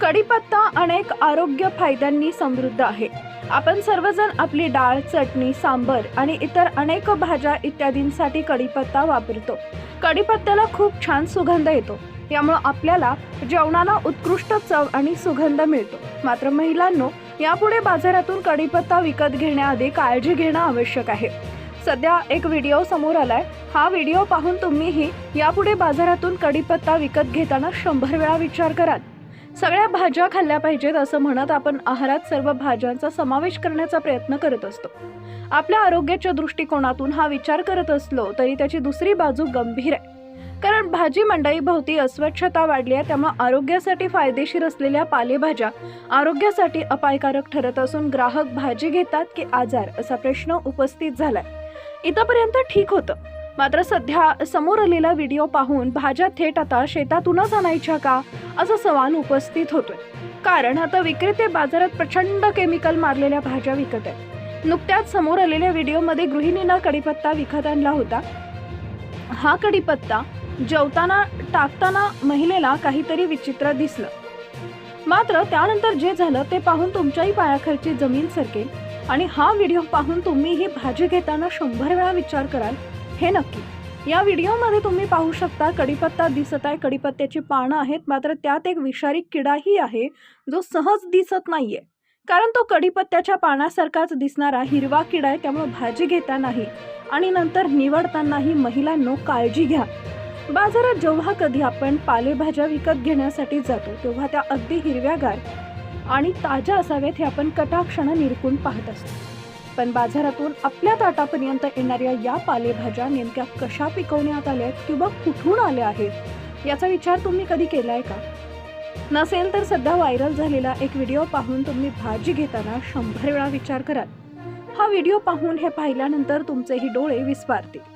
कढीपत्ता अनेक आरोग्य फायद्यांनी समृद्ध आहे. आपण सर्वजण आपली डाळ चटणी सांबर आणि इतर अनेक भाज्या इत्यादींसाठी कढीपत्ता वापरतो. कढीपत्त्याला खूप छान सुगंध येतो. यामुळे आपल्याला जेवणाला उत्कृष्ट चव आणि सुगंध मिळतो. मात्र महिलांनो यापुढे बाजारातून कढीपत्ता विकत घेण्याआधी काळजी घेणं आवश्यक आहे. सध्या एक व्हिडिओ समोर आलाय. हा व्हिडिओ पाहून तुम्हीही यापुढे बाजारातून कढीपत्ता विकत घेताना शंभर वेळा विचार कराल. सगळ्या भाज्या खाल्ल्या पाहिजेत असं म्हणत आपण आहारात सर्व भाज्यांचा समावेश करण्याचा प्रयत्न करत असतो. आपल्या आरोग्याच्या दृष्टिकोनातून हा विचार करत असलो तरी त्याची दुसरी बाजू गंभीर आहे. कारण भाजी मंडई भोवती अस्वच्छता वाढली आहे त्यामुळे आरोग्यासाठी फायदेशीर असलेल्या पालेभाज्या आरोग्यासाठी अपायकारक ठरत असून ग्राहक भाजी घेतात की आजार असा प्रश्न उपस्थित झालाय. इथंपर्यंत ठीक होतं. मात्र सध्या समोर आलेला व्हिडिओ पाहून भाज्या थेट आता शेतातूनच आणायच्या का असा सवाल उपस्थित होतोय. कारण आता विक्रेते बाजारात प्रचंड केमिकल मारलेल्या भाज्या विकत आहेत. नुकत्याच समोर आलेल्या व्हिडिओमध्ये गृहिणीनं कडीपत्ता विकत आणला होता. हा कडीपत्ता जेवताना टाकताना महिलेला काहीतरी विचित्र दिसलं. मात्र त्यानंतर जे झालं ते पाहून तुमच्याही पायाखालची जमीन सरकेल आणि हा व्हिडिओ पाहून तुम्ही ही भाजी घेताना शंभर वेळा विचार कराल हे नक्की. या व्हिडिओमध्ये तुम्ही पाहू शकता कडीपत्ता दिसत आहे. कडीपत्त्याची पानं आहेत. मात्र त्यात एक विषारी किडाही आहे जो सहज दिसत नाहीये. कारण तो कडीपत्त्याच्या पानासारखाच दिसणारा हिरवा किडा आहे. त्यामुळे भाजी घेतानाही आणि नंतर निवडतानाही महिलांनो काळजी घ्या. बाजारात जेव्हा कधी आपण पालेभाज्या विकत घेण्यासाठी जातो तेव्हा त्या अगदी हिरव्यागार आणि ताज्या असाव्यात हे आपण कटाक्षानं निरकून पाहत असतो. पण बाजारातून आपल्या ताटापर्यंत येणाऱ्या या पालेभाज्या नेमक्या कशा पिकवण्यात आल्या आहेत किंवा कुठून आल्या आहेत याचा विचार तुम्ही कधी केलाय का? नसेल तर सध्या व्हायरल झालेला एक व्हिडिओ पाहून तुम्ही भाजी घेताना शंभर वेळा विचार कराल. हा व्हिडिओ पाहून हे पाहिल्यानंतर तुमचेही डोळे विस्पारतील